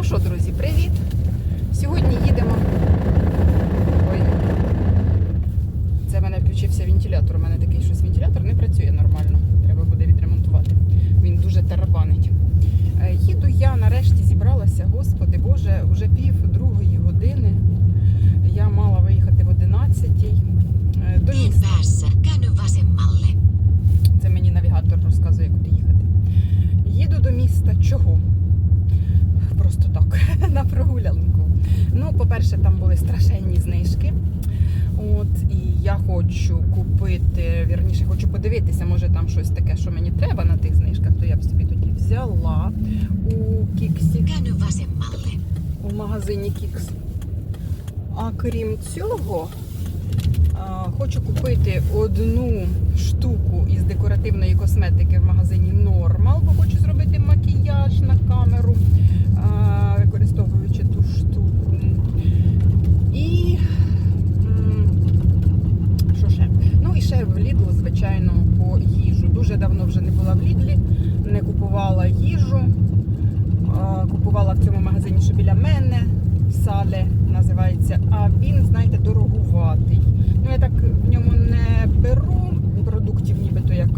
Ну що, друзі, привіт! Сьогодні їдемо. Ой. Це в мене включився вентилятор. У мене такий щось вентилятор не працює нормально. Треба буде відремонтувати. Він дуже тарабанить. Е, Їду я нарешті зібралася, господи Боже, вже пів другої години. Я мала виїхати в 11 до міста. Це мені навігатор розказує, куди їхати. Їду до міста. Чого? Просто так, на прогулянку. Ну, по-перше, там були страшенні знижки. От, і я хочу купити, вірніше, хочу подивитися, може там щось таке, що мені треба на тих знижках, то я б собі тоді взяла у Кіксі, у магазині Кікс. А крім цього, хочу купити одну штуку із декоративної косметики в магазині Normal, бо хочу зробити макіяж на камеру, використовуючи ту штуку. І що ще? Ну і ще в Lidl, звичайно, по їжу. Дуже давно вже не була в Лідлі, не купувала їжу. Купувала в цьому магазині, що біля мене, сале називається. А він, знаєте, дорогуватий. Ну я так в ньому не беру продуктів, нібито як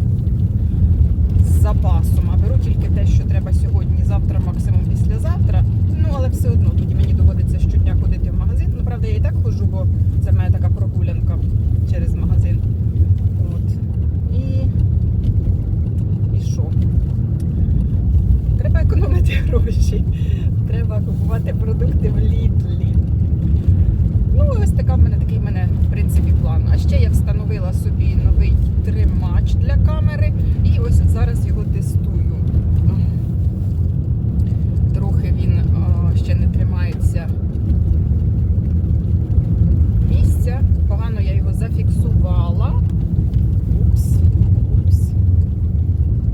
з запасом, а беру тільки те, що треба сьогодні, завтра, максимум післязавтра. Ну, але все одно тоді мені доводиться щодня ходити в магазин. Ну, правда, я і так ходжу, бо це в мене така прогулянка через магазин. От. І. І що? Економити гроші. Треба купувати продукти в Лідлі. Ну, ось така в мене такий в мене, в принципі, план. А ще я встановила собі новий тримач для камери. І ось зараз його тестую. Трохи він а, ще не тримається місця. Погано я його зафіксувала. Упс, упс.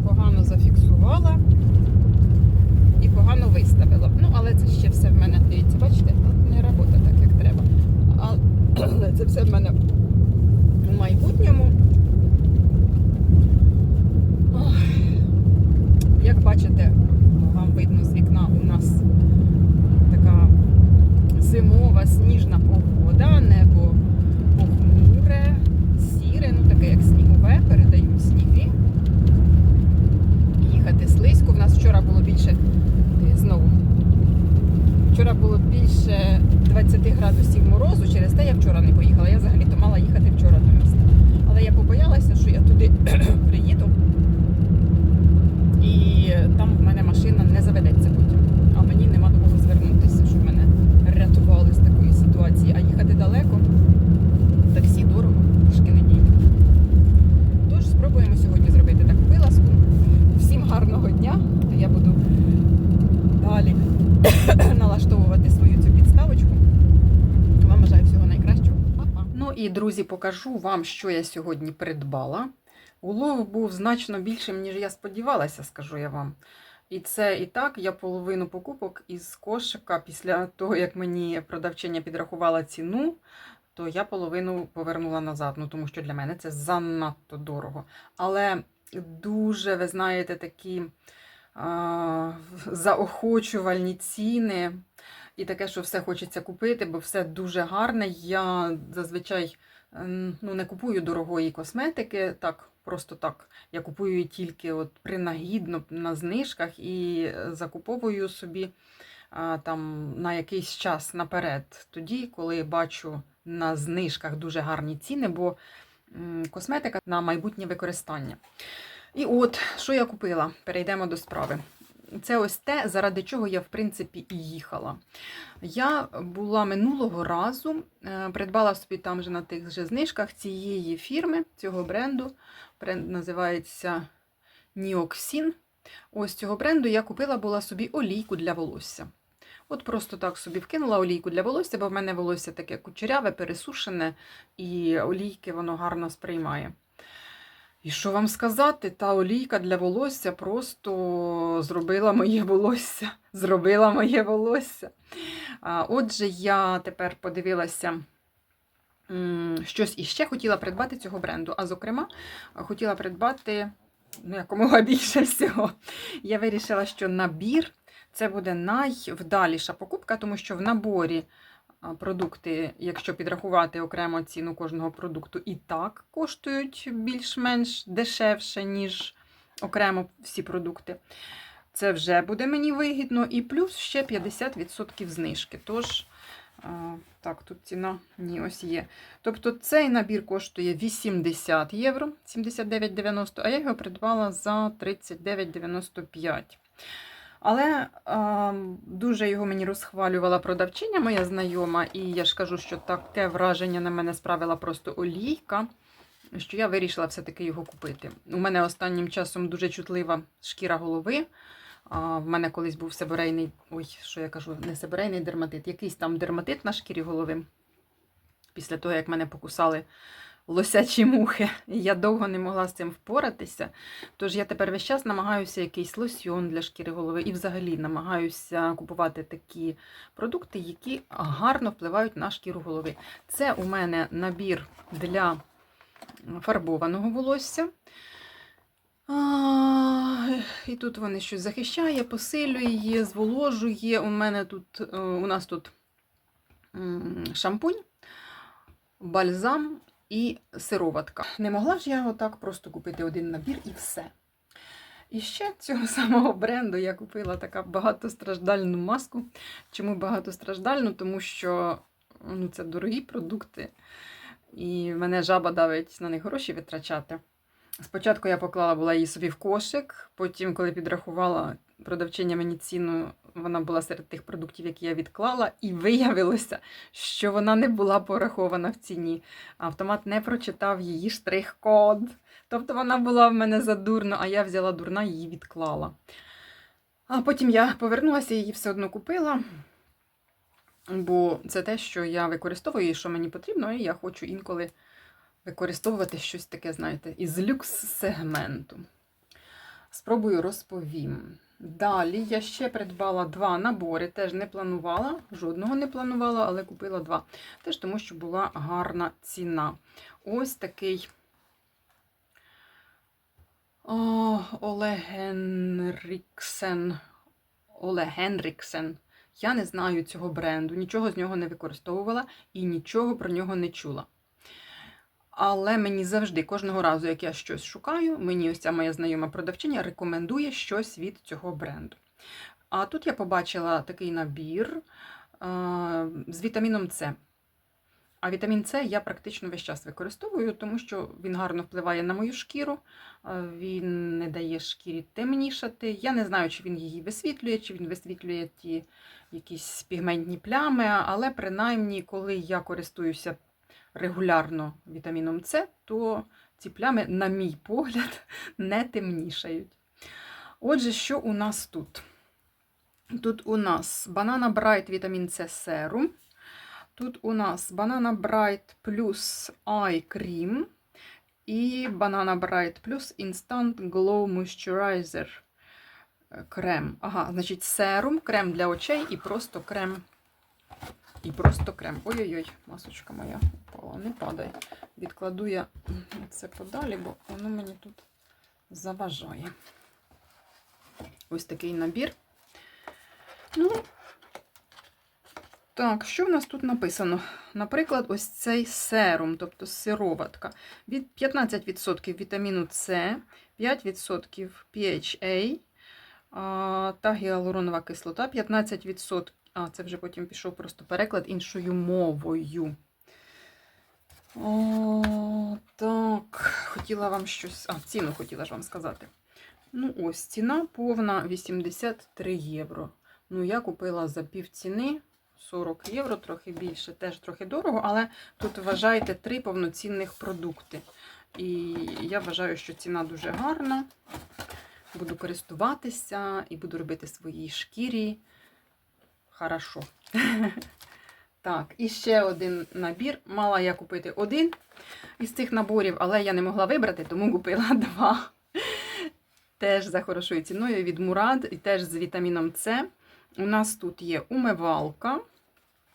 Погано зафіксувала і погано виставила. Ну, але це ще все в мене, дивіться, бачите, от не робота так, як треба. А- Але це все в мене у майбутньому. Ох. Як бачите, вам видно з вікна у нас така зимова сніжна погода, небо похмуре, сіре, ну таке як снігове, передають сніги. Їхати слизько. В нас вчора було більше знову. Вчора було більше 20 градусів морозу, через те я вчора не поїхала. Я взагалі-то мала їхати вчора до міста. Але я побоялася, що я туди приїду і там в мене машина не заведеться потім. А мені нема до кого звернутися, щоб мене рятували з такої ситуації. А їхати далеко, таксі дорого, пішки не дійде. Тож спробуємо сьогодні зробити таку вилазку. Всім гарного дня. Я буду далі налаштовувати свою цю підставочку. Вам бажаю всього найкращого. Па-па. Ну і друзі, покажу вам, що я сьогодні придбала. Улов був значно більшим, ніж я сподівалася, скажу я вам. І це і так, я половину покупок із кошика після того, як мені продавчиня підрахувала ціну, то я половину повернула назад. Ну тому що для мене це занадто дорого. Але дуже, ви знаєте, такі а, заохочувальні ціни. І таке, що все хочеться купити, бо все дуже гарне. Я зазвичай ем, ну, не купую дорогої косметики, так, просто так. Я купую тільки от принагідно на знижках і закуповую собі а, там на якийсь час наперед. Тоді, коли бачу на знижках дуже гарні ціни, бо косметика на майбутнє використання. І от, що я купила? Перейдемо до справи. Це ось те, заради чого я, в принципі, і їхала. Я була минулого разу, е, придбала собі там же на тих же знижках цієї фірми, цього бренду. Бренд називається Nioxin. Ось цього бренду я купила була собі олійку для волосся. От просто так собі вкинула олійку для волосся, бо в мене волосся таке кучеряве, пересушене, і олійки воно гарно сприймає. І що вам сказати, та олійка для волосся просто зробила моє волосся. Зробила моє волосся. Отже, я тепер подивилася щось іще хотіла придбати цього бренду. А зокрема, хотіла придбати ну, якомога більше всього. Я вирішила, що набір Це буде найвдаліша покупка, тому що в наборі продукти, якщо підрахувати окремо ціну кожного продукту, і так коштують більш-менш дешевше, ніж окремо всі продукти. Це вже буде мені вигідно. І плюс ще 50% знижки. Тож, так, тут ціна ні, ось є. Тобто цей набір коштує 80 євро, 79,90, а я його придбала за 39,95. Але а, дуже його мені розхвалювала продавчиня, моя знайома, і я ж кажу, що таке враження на мене справила просто олійка, що я вирішила все-таки його купити. У мене останнім часом дуже чутлива шкіра голови. А, в мене колись був себорейний, ой, що я кажу, не себорейний дерматит, якийсь там дерматит на шкірі голови. Після того, як мене покусали лосячі мухи, і я довго не могла з цим впоратися. Тож я тепер весь час намагаюся якийсь лосьон для шкіри голови і взагалі намагаюся купувати такі продукти, які гарно впливають на шкіру голови. Це у мене набір для фарбованого волосся. А, і тут вони щось захищає, посилює зволожує. У мене тут, е, у нас тут шампунь, бальзам і сироватка. Не могла ж я отак просто купити один набір і все. І ще цього самого бренду я купила така багатостраждальну маску. Чому багатостраждальну? Тому що ну, це дорогі продукти, і мене жаба давить на них гроші витрачати. Спочатку я поклала була її собі в кошик, потім, коли підрахувала продавчиня мені ціну, вона була серед тих продуктів, які я відклала, і виявилося, що вона не була порахована в ціні. Автомат не прочитав її штрих-код. Тобто вона була в мене задурно, а я взяла дурна і її відклала. А потім я повернулася і її все одно купила. Бо це те, що я використовую і що мені потрібно, і я хочу інколи використовувати щось таке, знаєте, із люкс-сегменту. Спробую розповім. Далі я ще придбала два набори, теж не планувала, жодного не планувала, але купила два. Теж тому, що була гарна ціна. Ось такий О, Оле Генріксен. Оле Генріксен. Я не знаю цього бренду, нічого з нього не використовувала і нічого про нього не чула. Але мені завжди, кожного разу, як я щось шукаю, мені ось ця моя знайома продавчиня рекомендує щось від цього бренду. А тут я побачила такий набір з вітаміном С. А вітамін С я практично весь час використовую, тому що він гарно впливає на мою шкіру, він не дає шкірі темнішати. Я не знаю, чи він її висвітлює, чи він висвітлює ті якісь пігментні плями, але принаймні, коли я користуюся регулярно вітаміном С, то ці плями, на мій погляд, не темнішають. Отже, що у нас тут? Тут у нас Banana Bright вітамін С серум. Тут у нас Banana Bright плюс Cream і Banana Bright плюс Instant Glow Moisturizer крем. Ага, значить, серум, крем для очей і просто крем. І просто крем. Ой-ой-ой, масочка моя упала, не падай. Відкладу я це подалі, бо воно мені тут заважає. Ось такий набір. Ну, так, що в нас тут написано? Наприклад, ось цей серум, тобто сироватка. Від 15% вітаміну С, 5% PHA та гіалуронова кислота, 15%. А, це вже потім пішов просто переклад іншою мовою. О, так, хотіла вам щось. А, ціну хотіла ж вам сказати. Ну, ось ціна повна 83 євро. Ну, я купила за пів ціни 40 євро, трохи більше, теж трохи дорого, але тут вважайте три повноцінних продукти. І я вважаю, що ціна дуже гарна. Буду користуватися і буду робити своїй шкірі. Хорошо. Так, і ще один набір. Мала я купити один із цих наборів, але я не могла вибрати, тому купила два. Теж за хорошою ціною від Мурад і теж з вітаміном С. У нас тут є умивалка.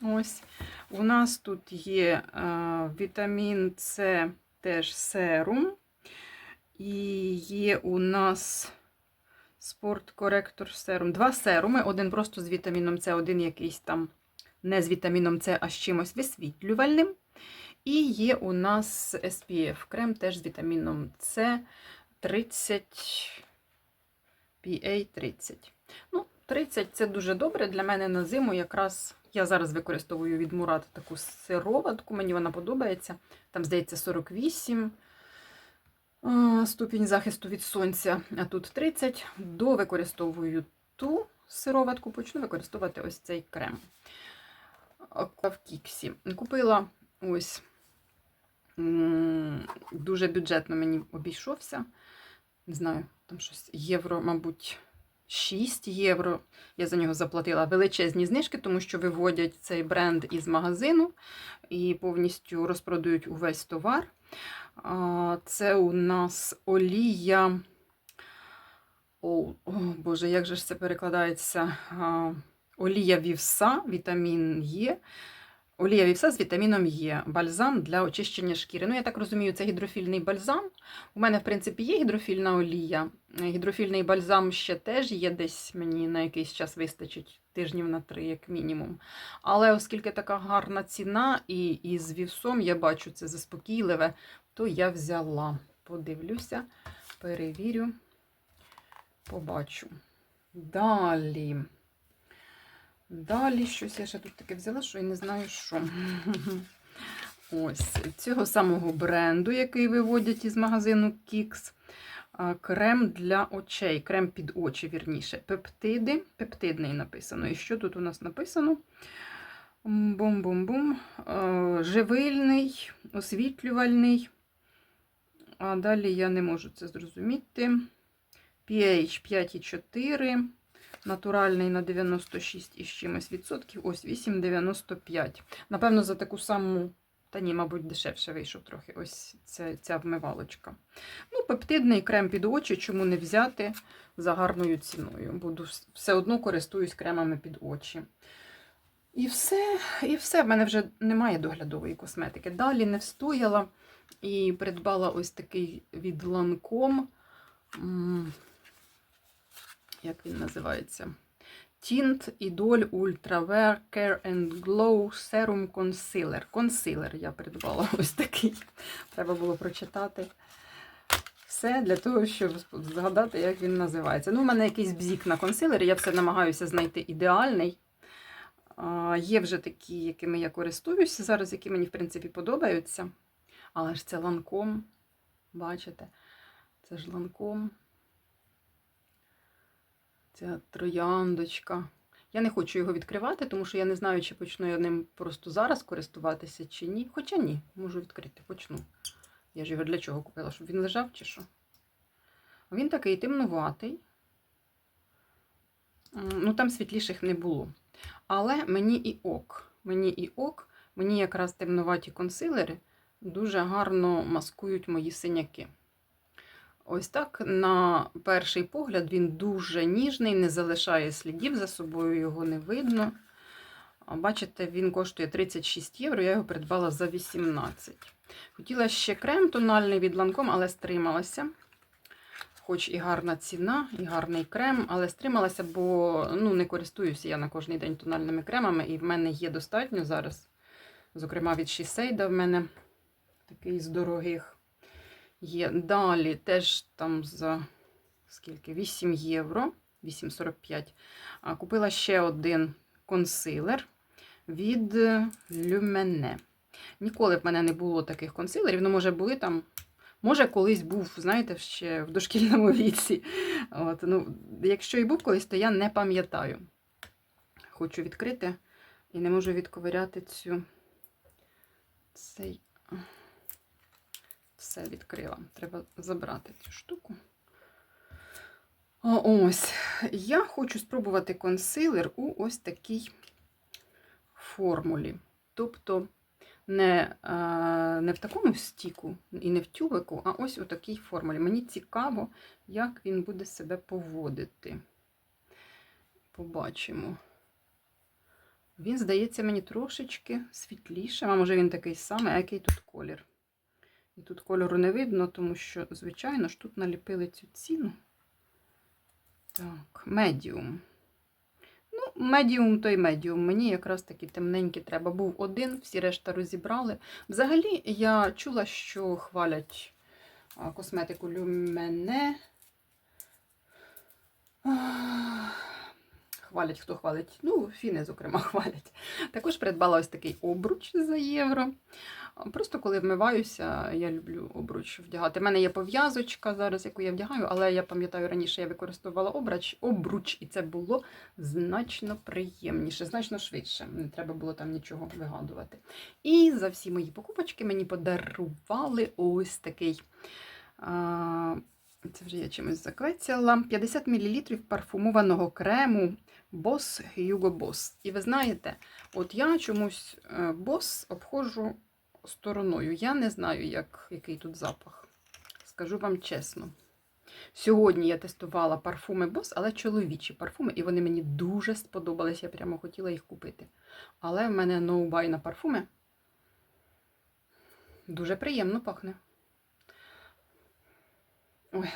Ось. У нас тут є е, вітамін С, теж серум. І є у нас Спорт коректор серум. Два серуми. Один просто з вітаміном С, один якийсь там не з вітаміном С, а з чимось висвітлювальним. І є у нас SPF крем теж з вітаміном С 30 PA 30. Ну, 30 це дуже добре. Для мене на зиму якраз я зараз використовую від Мурат таку сироватку, мені вона подобається. Там, здається, 48 а, ступінь захисту від сонця, а тут 30. Довикористовую ту сироватку, почну використовувати ось цей крем. В Кіксі. Купила ось дуже бюджетно мені обійшовся. Не знаю, там щось євро, мабуть, 6 євро. Я за нього заплатила величезні знижки, тому що виводять цей бренд із магазину і повністю розпродають увесь товар. Це у нас олія. О, о, Боже, як же ж це перекладається? Олія вівса, вітамін Є. Олія вівса з вітаміном Є. Бальзам для очищення шкіри. Ну, я так розумію, це гідрофільний бальзам. У мене, в принципі, є гідрофільна олія. Е, Гідрофільний бальзам ще теж є десь мені на якийсь час вистачить, тижнів на три, як мінімум. Але оскільки така гарна ціна, і, і з вівсом я бачу це заспокійливе, то я взяла. Подивлюся, перевірю, побачу. Далі. Далі щось я ще тут таке взяла, що я не знаю що. Ось цього самого бренду, який виводять із магазину Kix. Крем для очей, крем під очі, вірніше. Пептиди. Пептидний написано. І що тут у нас написано? Бум-бум-бум. Е, Живильний, освітлювальний. А далі я не можу це зрозуміти. pH 5,4. Натуральний на 96 із чимось відсотків. Ось 8,95. Напевно, за таку саму, та ні, мабуть, дешевше вийшов трохи. Ось ця, ця вмивалочка. Ну, пептидний крем під очі, чому не взяти за гарною ціною. Буду все одно користуюсь кремами під очі. І все, і все. В мене вже немає доглядової косметики. Далі не встояла і придбала ось такий від Lancome. М, Як він називається? Tint Idol Ultra Wear Care and Glow Serum Concealer. Консилер я придбала ось такий. Треба було прочитати. Все для того, щоб згадати, як він називається. Ну, у мене якийсь бзік на консилері, я все намагаюся знайти ідеальний. Є вже такі, якими я користуюся зараз, які мені, в принципі, подобаються. Але ж це ланком. Бачите? Це ж ланком. Ця трояндочка. Я не хочу його відкривати, тому що я не знаю, чи почну я ним просто зараз користуватися, чи ні. Хоча ні, можу відкрити, почну. Я ж його для чого купила? Щоб він лежав чи що? Він такий темнуватий. Ну, там світліших не було. Але мені і ок. Мені і ок, мені якраз темнуваті консилери дуже гарно маскують мої синяки. Ось так, на перший погляд, він дуже ніжний, не залишає слідів за собою, його не видно. Бачите, він коштує 36 євро, я його придбала за 18. Хотіла ще крем тональний від Lancome, але стрималася. Хоч і гарна ціна, і гарний крем, але стрималася, бо ну, не користуюся я на кожний день тональними кремами, і в мене є достатньо зараз. Зокрема, від Shiseido в мене такий з дорогих є. Далі теж там за скільки? 8 євро, 8,45. А, Купила ще один консилер від Lumene. Ніколи в мене не було таких консилерів. Ну, може, були там. Може, колись був, знаєте, ще в дошкільному віці. От, ну, якщо і був колись, то я не пам'ятаю. Хочу відкрити і не можу відковиряти цю цей. Все відкрила. Треба забрати цю штуку. Ось. Я хочу спробувати консилер у ось такій формулі. Тобто не, е, не в такому стіку і не в тюбику, а ось у такій формулі. Мені цікаво, як він буде себе поводити. Побачимо. Він, здається, мені трошечки світлішим, а може він такий самий, а який тут колір. І тут кольору не видно, тому що, звичайно ж, тут наліпили цю ціну. Так, медіум. Ну, медіум то й медіум. Мені якраз таки темненький треба. Був один, всі решта розібрали. Взагалі, я чула, що хвалять косметику Люмене. Хвалять, хто хвалить. Ну, фіни, зокрема, хвалять. Також придбала ось такий обруч за євро. Просто коли вмиваюся, я люблю обруч вдягати. У мене є пов'язочка зараз, яку я вдягаю, але я пам'ятаю, раніше я використовувала обруч, обруч, і це було значно приємніше, значно швидше. Не треба було там нічого вигадувати. І за всі мої покупочки мені подарували ось такий. Це вже я чимось заквецяла. 50 мл парфумованого крему Boss Hugo Boss. І ви знаєте, от я чомусь е, Boss обходжу стороною. Я не знаю, як, який тут запах. Скажу вам чесно. Сьогодні я тестувала парфуми Boss, але чоловічі парфуми, і вони мені дуже сподобались. Я прямо хотіла їх купити. Але в мене buy на парфуми. Дуже приємно пахне. Ой.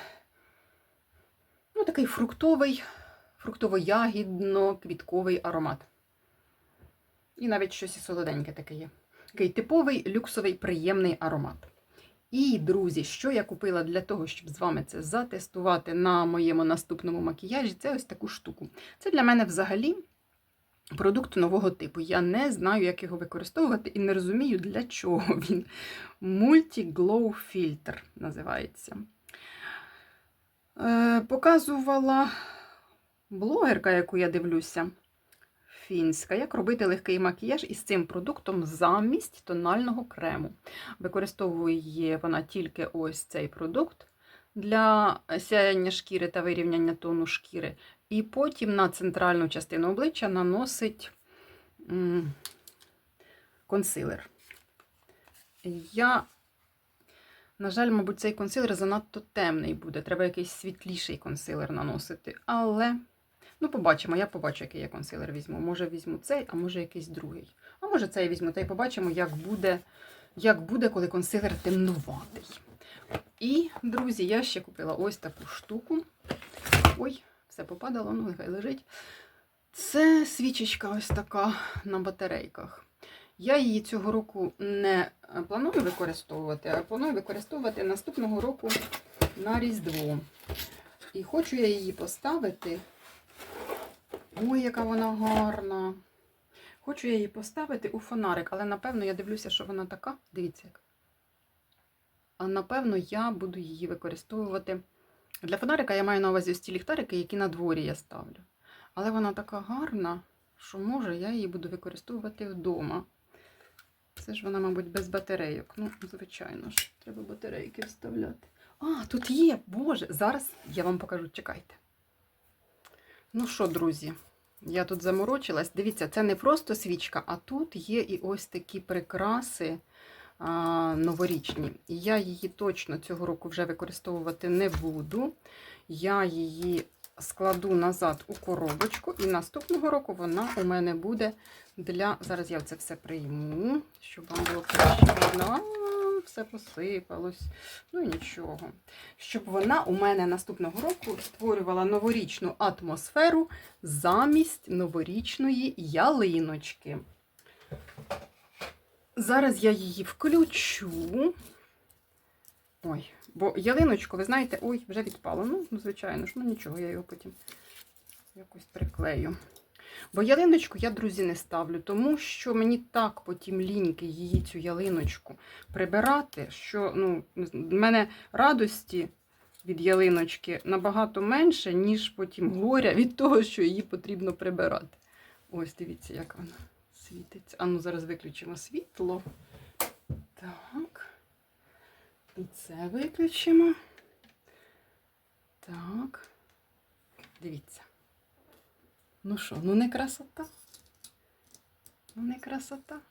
Ну, такий фруктовий, фруктово-ягідно-квітковий аромат. І навіть щось солоденьке таке є. Такий типовий люксовий приємний аромат. І, друзі, що я купила для того, щоб з вами це затестувати на моєму наступному макіяжі, це ось таку штуку. Це для мене взагалі продукт нового типу. Я не знаю, як його використовувати, і не розумію, для чого він. Multi-Glow Filter називається. Е, показувала блогерка, яку я дивлюся, фінська, як робити легкий макіяж із цим продуктом замість тонального крему. Використовує вона тільки ось цей продукт для сяяння шкіри та вирівняння тону шкіри. І потім на центральну частину обличчя наносить консилер. Я на жаль, мабуть, цей консилер занадто темний буде. Треба якийсь світліший консилер наносити. Але, ну, побачимо, я побачу, який я консилер візьму. Може, візьму цей, а може якийсь другий. А може цей візьму, та й побачимо, як буде, як буде, коли консилер темнуватий. І, друзі, я ще купила ось таку штуку. Ой, все попадало, ну нехай лежить. Це свічечка ось така на батарейках. Я її цього року не планую використовувати, а планую використовувати наступного року на Різдво. І хочу я її поставити. Ой, яка вона гарна. Хочу я її поставити у фонарик, але напевно я дивлюся, що вона така. Дивіться як. А напевно, я буду її використовувати. Для фонарика я маю на увазі ось ліхтарики, які на дворі я ставлю. Але вона така гарна, що може я її буду використовувати вдома. Це ж вона, мабуть, без батарейок. Ну, звичайно ж, треба батарейки вставляти. А, тут є, Боже, зараз я вам покажу, чекайте. Ну що, друзі, я тут заморочилась. Дивіться, це не просто свічка, а тут є і ось такі прикраси а, новорічні. І я її точно цього року вже використовувати не буду. Я її складу назад у коробочку, і наступного року вона у мене буде для. Зараз я це все прийму, щоб вам було краще видно. Все посипалось. Ну нічого. Щоб вона у мене наступного року створювала новорічну атмосферу замість новорічної ялиночки. Зараз я її включу. Ой, бо ялиночку, ви знаєте, ой, вже відпало. Ну, ну, звичайно ж, ну нічого, я його потім якось приклею. Бо ялиночку я, друзі, не ставлю, тому що мені так потім ліньки її цю ялиночку прибирати, що ну, в мене радості від ялиночки набагато менше, ніж потім горя від того, що її потрібно прибирати. Ось, дивіться, як вона світиться. А ну, зараз виключимо світло. Так. І це виключимо. Так. Дивіться. Ну що, ну не красота? Ну не красота.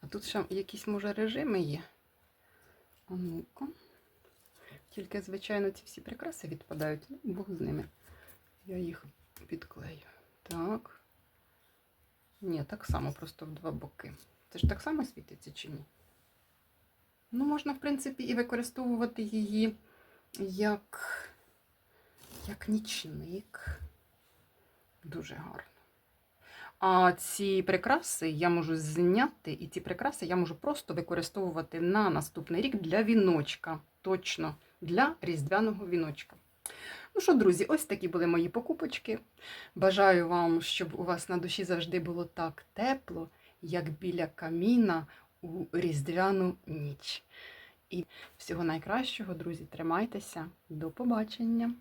А тут ще якісь, може, режими є. А ну-ка. Тільки, звичайно, ці всі прикраси відпадають. Ну, Бог з ними. Я їх підклею. Так. Ні, так само, просто в два боки. Це ж так само світиться чи ні? Ну, можна, в принципі, і використовувати її як, як нічник. Дуже гарно. А ці прикраси я можу зняти, і ці прикраси я можу просто використовувати на наступний рік для віночка. Точно для різдвяного віночка. Ну що, друзі, ось такі були мої покупочки. Бажаю вам, щоб у вас на душі завжди було так тепло, як біля каміна у різдвяну ніч. І всього найкращого, друзі, тримайтеся. До побачення!